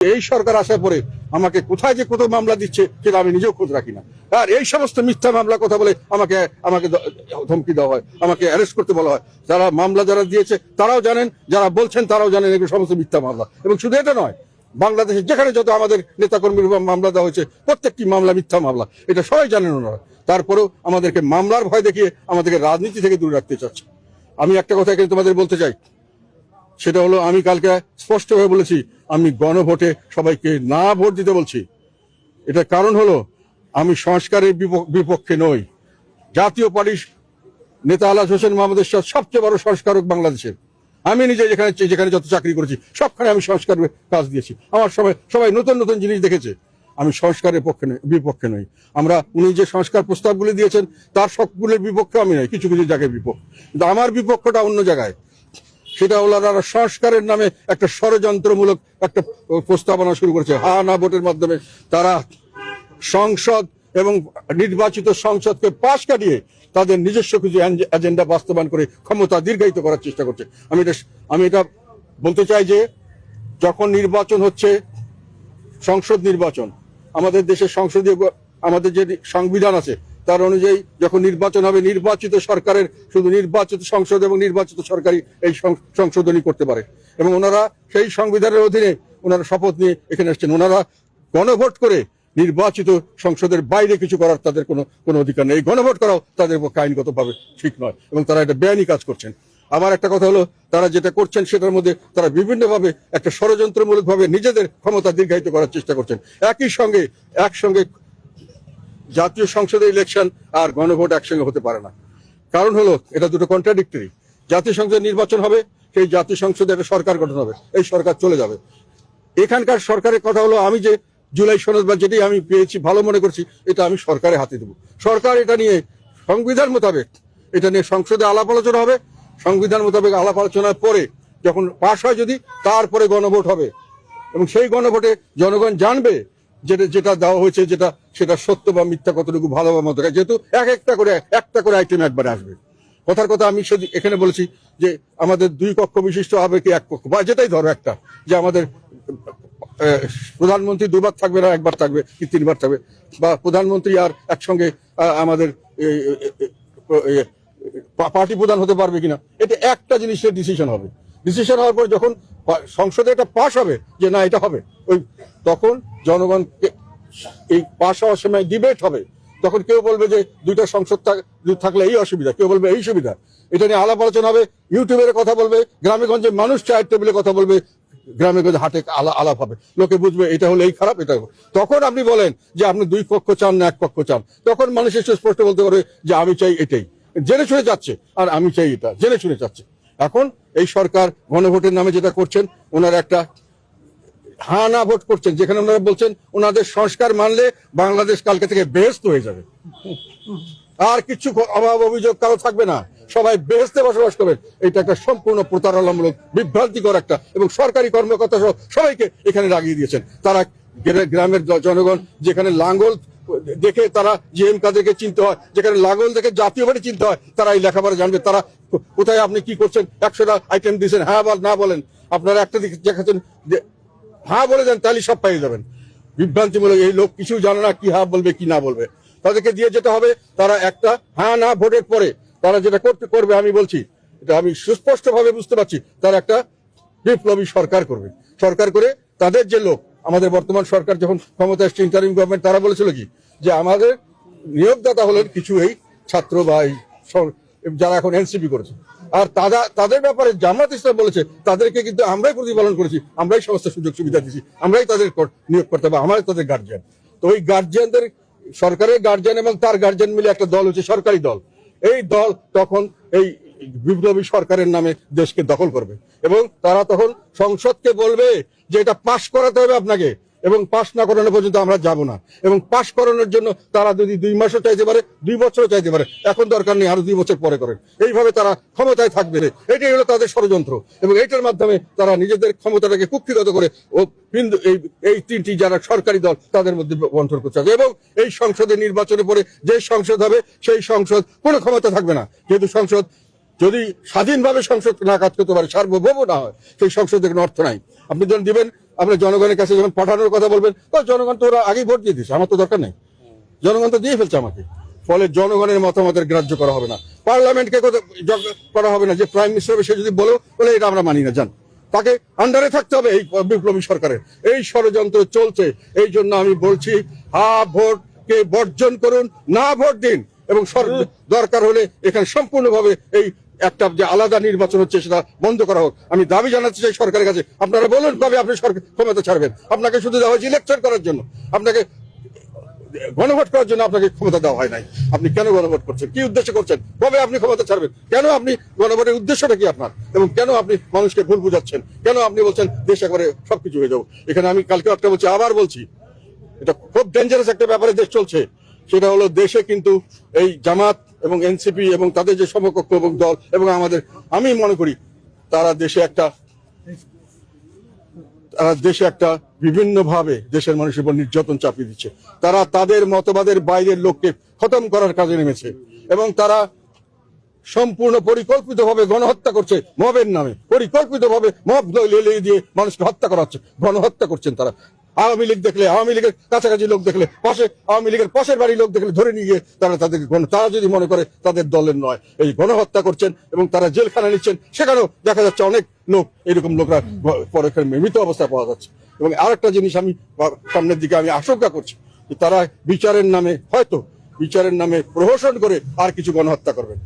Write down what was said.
এই সরকার আসার পরে আমাকে কোথায় যে কত মামলা দিচ্ছে সেটা আমি নিজেও খোঁজ রাখি না। আর এই সমস্ত মিথ্যা মামলা কথা বলে আমাকে আমাকে ধমকি দেওয়া হয়, আমাকে অ্যারেস্ট করতে বলা হয়। যারা মামলা যারা দিয়েছে, তারাও জানেন, যারা বলছেন, তারাও জানেন এগুলো সমস্ত মিথ্যা মামলা। এবং শুধু এটা নয় বাংলাদেশে যেখানে যত আমাদের নেতাকর্মীর মামলা দেওয়া হয়েছে, প্রত্যেকটি মামলা মিথ্যা মামলা। এটা সবাই জানেন ওনারা। তারপরেও আমাদেরকে মামলার ভয় দেখিয়ে আমাদেরকে রাজনীতি থেকে দূরে রাখতে চাচ্ছে। আমি একটা কথা এখানে তোমাদের বলতে চাই। সেটা হলো আমি কালকে স্পষ্টভাবে বলেছি, আমি গণভোটে সবাইকে না ভোট দিতে বলছি। এটার কারণ হলো, আমি সংস্কারের বিপক্ষে নই। জাতীয় পার্টির নেতা আলাস হোসেন মোহাম্মদ এরশাদ সবচেয়ে বড় সংস্কারক বাংলাদেশের। আমি নিজে যেখানে যেখানে যত চাকরি করেছি, সবখানে আমি সংস্কারের কাজ দিয়েছি। আমার সবাই সবাই নতুন নতুন জিনিস দেখেছে। আমি সংস্কারের পক্ষে বিপক্ষে নই। আমরা উনি যে সংস্কার প্রস্তাবগুলি দিয়েছেন, তার সবগুলোর বিপক্ষে আমি নই। কিছু কিছু জায়গায় বিপক্ষ। কিন্তু আমার বিপক্ষটা অন্য জায়গায়। সেটা হলো তারা সংস্কারের নামে একটা ষড়যন্ত্রমূলক একটা প্রস্তাবনা শুরু করেছে। হা না ভোটের মাধ্যমে তারা সংসদ এবং নির্বাচিত সংসদকে পাশ কাটিয়ে তাদের নিজস্ব কিছু এজেন্ডা বাস্তবায়ন করে ক্ষমতা দীর্ঘায়িত করার চেষ্টা করছে। আমি এটা আমি এটা বলতে চাই যে, যখন নির্বাচন হচ্ছে, সংসদ নির্বাচন, আমাদের দেশের সংসদীয় আমাদের যে সংবিধান আছে তার অনুযায়ী যখন নির্বাচন হবে, নির্বাচিত সরকারের শুধু নির্বাচিত সংসদ এবং নির্বাচিত সরকারই এই সংশোধনী করতে পারে। এবং ওনারা সেই সংবিধানের অধীনে ওনারা শপথ নিয়ে এখানে আসছেন। ওনারা গণভোট করে নির্বাচিত সংসদের বাইরে কিছু করার তাদের কোনো কোনো অধিকার নেই। গণভোট করাও তাদের পক্ষে আইনগতভাবে ঠিক নয় এবং তারা এটা বেআইনি কাজ করছেন। আবার একটা কথা হলো, তারা যেটা করছেন সেটার মধ্যে তারা বিভিন্নভাবে একটা ষড়যন্ত্রমূলকভাবে নিজেদের ক্ষমতা দীর্ঘায়িত করার চেষ্টা করছেন। একই সঙ্গে, একসঙ্গে জাতীয় সংসদে ইলেকশন আর গণভোট একসঙ্গে হতে পারে না। কারণ হলো, এটা দুটো কন্ট্রাডিক্টরি জাতীয় সংসদে নির্বাচন হবে, সেই জাতীয় সংসদে একটা সরকার গঠন হবে, এই সরকার চলে যাবে। এখানকার সরকারের কথা হলো, আমি যে জুলাই সনদ বা যেটি আমি পেয়েছি, ভালো মনে করছি, এটা আমি সরকারের হাতে দেবো। সরকার এটা নিয়ে সংবিধান মোতাবেক, এটা নিয়ে সংসদে আলাপ আলোচনা হবে। সংবিধান মোতাবেক আলাপ আলোচনার পরে যখন পাশ হয় যদি, তারপরে গণভোট হবে। এবং সেই গণভোটে জনগণ জানবে যেটা যেটা দেওয়া হয়েছে যেটা সেটা সত্য বা মিথ্যা কতটুকু ভালো বা মতো, যেহেতু এক একটা করে একটা করে আইটেম একবার আসবে। কথার কথা আমি এখানে বলেছি যে আমাদের দুই কক্ষ বিশিষ্ট হবে কি এক কক্ষ বা যেটাই ধরো একটা, যে আমাদের প্রধানমন্ত্রী দুবার থাকবে না, একবার থাকবে কি তিনবার থাকবে? বা প্রধানমন্ত্রী আর একসঙ্গে আমাদের পার্টি প্রধান হতে পারবে কিনা? এটা একটা জিনিসের ডিসিশন হবে। ডিসিশন হওয়ার পর যখন সংসদে এটা পাশ হবে যে না, এটা হবে, ওই তখন জনগণকে এই পাশ হওয়ার সময় ডিবেট হবে। তখন কেউ বলবে যে দুইটা সংসদ থাকলে এই অসুবিধা, কেউ বলবে এই সুবিধা। এটা নিয়ে আলাপ আলোচনা হবে ইউটিউবের কথা বলবে গ্রামে গঞ্জে মানুষ চায়ের টেবিলে কথা বলবে গ্রামে গঞ্জে হাটে আলা- আলাপ হবে। লোকে বুঝবে এটা হলো এই খারাপ, এটা। তখন আপনি বলেন যে আপনি দুই পক্ষ চান না, এক পক্ষ চান। তখন মানুষ এসে স্পষ্ট বলতে পারবে যে আমি চাই এটাই। জেনে শুনে যাচ্ছে, আর আমি চাই এটা। জেনে শুনে যাচ্ছে। এখন এই সরকার গণভোটের নামে যেটা করছেন, ওনার একটা হা না ভোট করছেন, যেখানে ওনারা বলছেন ওনাদের সংস্কার মানলে বাংলাদেশ কালকে থেকে বেহস্ত হয়ে যাবে। আর কিছু অভাব অভিযোগ কারও থাকবে না। সবাই বেহেস্তে বসবাস করবেন এটা একটা সম্পূর্ণ প্রতারণামূলক, বিভ্রান্তিকর একটা এবং সরকারি কর্মকর্তা সহ সবাইকে এখানে লাগিয়ে দিয়েছেন। তারা গ্রা- গ্রামের জনগণ, যেখানে লাঙ্গল দেখে তারা জিএম কাদেরকে চিনতে হয়, যেখানে লাঙ্গল দেখে জাতীয় বাড়ি চিনতে হয়, তারা এই লেখাপড়া জানবে। তারা কোথায় আপনি কি করছেন? একশোটা আইটেম দিয়েছেন হ্যাঁ বল, না বলেন। আপনারা একটা দিকে দেখাচ্ছেন হ্যাঁ বলে দেন, তাহলে সব পেয়ে যাবেন। বিভ্রান্তিমূলক, এই লোক কিছু জানে না কি হ্যাঁ বলবে, কি না বলবে। তাদেরকে দিয়ে যেতে হবে, তারা একটা হ্যাঁ না ভোটের পরে তারা যেটা করতে করবে, আমি বলছি, এটা আমি সুস্পষ্ট ভাবে বুঝতে পারছি, তারা একটা বিপ্লবী সরকার করবে। সরকার করে তাদের যে লোক আমাদের বর্তমান সরকার যখন ক্ষমতা এসছে ইন্টারিম গভর্নমেন্ট তারা বলেছিল কি? যে আমাদের নিয়োগদাতা হলেন কিছু এই ছাত্র বা এই যারা এখন এনসিপি করেছে। আর তারা তাদের ব্যাপারে জামাত ইসলাম বলেছে, তাদেরকে কিন্তু আমরাই প্রতিপালন করেছি, আমরাই সমস্ত সুযোগ সুবিধা দিয়েছি, আমরাই তাদের নিয়োগ করতে হবে আমরাই তাদের গার্জিয়ান তো ওই গার্জিয়ানদের সরকারের গার্জিয়ান এবং তার গার্জিয়ান মিলে একটা দল হচ্ছে সরকারি দল। এই দল তখন এই বিপ্লবী সরকারের নামে দেশকে দখল করবে। এবং তারা তখন সংসদকে বলবে যে এটা পাশ করাতে হবে আপনাকে। এবং পাশ না করানো পর্যন্ত আমরা যাব না। এবং পাশ করানোর জন্য তারা যদি দুই মাসও চাইতে পারে, দুই বছরও চাইতে পারে, এখন দরকার নেই আরও দুই বছর পরে করেন। এইভাবে তারা ক্ষমতায় থাকবে। এটাই হলো তাদের ষড়যন্ত্র। এবং এইটার মাধ্যমে তারা নিজেদের ক্ষমতাটাকে কুক্ষিগত করে ও বিন্দু এই এই তিনটি যারা সরকারি দল, তাদের মধ্যে বন্টন করতে হবে এবং এই সংসদে নির্বাচনের পরে যে সংসদ হবে, সেই সংসদ কোনো ক্ষমতা থাকবে না। যেহেতু সংসদ যদি স্বাধীনভাবে সংসদ না কাজ করতে পারে সার্বভৌম না হয় সেই সংসদের কোনো অর্থ নাই। আপনি যখন দিবেন আপনি জনগণের কাছে যখন পাঠানোর কথা বলবেন জনগণ তো ওরা আগেই ভোট দিয়ে দিচ্ছে আমার তো দরকার নেই। জনগণ তো দিয়ে ফেলছে আমাকে। ফলে জনগণের মতামতের গ্রাহ্য করা হবে না। পার্লামেন্টকে করা হবে না যে প্রাইম মিনিস্টার হবে সে যদি বলো বলে এটা আমরা মানি না জান তাকে আন্ডারে থাকতে হবে এই বিপ্লবী সরকারের। এই ষড়যন্ত্র চলছে এই জন্য আমি বলছি হা ভোটকে বর্জন করুন না ভোট দিন। এবং দরকার হলে এখানে সম্পূর্ণভাবে এই একটা যে আলাদা নির্বাচন হচ্ছে সেটা বন্ধ করা হোক। আমি দাবি জানাতে চাই সরকারের কাছে। আপনারা বলুন কবে আপনি ক্ষমতা ছাড়বেন। আপনাকে শুধু দেওয়া হয়েছে ইলেকশন করার জন্য। আপনাকে গণভোট করার জন্য আপনাকে ক্ষমতা দেওয়া হয় নাই। আপনি কেন গণভোট করছেন? কি উদ্দেশ্য করছেন? কবে আপনি ক্ষমতা ছাড়বেন? কেন আপনি গণভোটের উদ্দেশ্যটা কি আপনার? এবং কেন আপনি মানুষকে ভুল বুঝাচ্ছেন? কেন আপনি বলছেন দেশ একবারে সবকিছু হয়ে যাব? এখানে আমি কালকে একটা বলছি, আবার বলছি। এটা খুব ডেঞ্জারাস একটা ব্যাপারে দেশ চলছে। সেটা হলো দেশে কিন্তু এই জামাত এবং এনসিপি এবং তাদের যে সমকক্ষ এবং দল এবং আমাদের, আমি মনে করি তারা দেশে একটা, তারা দেশে একটা বিভিন্নভাবে দেশের মানুষের উপর নির্যাতন চাপিয়ে দিচ্ছে। তারা তাদের মতবাদের বাইরের লোককে খতম করার কাজে নেমেছে এবং তারা সম্পূর্ণ পরিকল্পিতভাবে গণহত্যা করছে মবের নামে। পরিকল্পিতভাবে মব লেলিয়ে দিয়ে মানুষকে হত্যা করা হচ্ছে গণহত্যা করছেন তারা। আওয়ামী লীগ দেখলে, আওয়ামী লীগের কাছাকাছি লোক দেখলে, পাশে আওয়ামী লীগের পাশের বাড়ির লোক দেখলে ধরে নিয়ে তারা তাদেরকে তারা যদি মনে করে তাদের দলের নয়। এই গণহত্যা করছেন এবং তারা জেলখানা নিচ্ছেন, সেখানেও দেখা যাচ্ছে অনেক লোক, এরকম লোকরা পরে মৃত অবস্থায় পাওয়া যাচ্ছে। এবং আরেকটা জিনিস আমি সামনের দিকে আমি আশঙ্কা করছি তারা বিচারের নামে হয়তো বিচারের নামে প্রহসন করে আর কিছু গণহত্যা করবেন।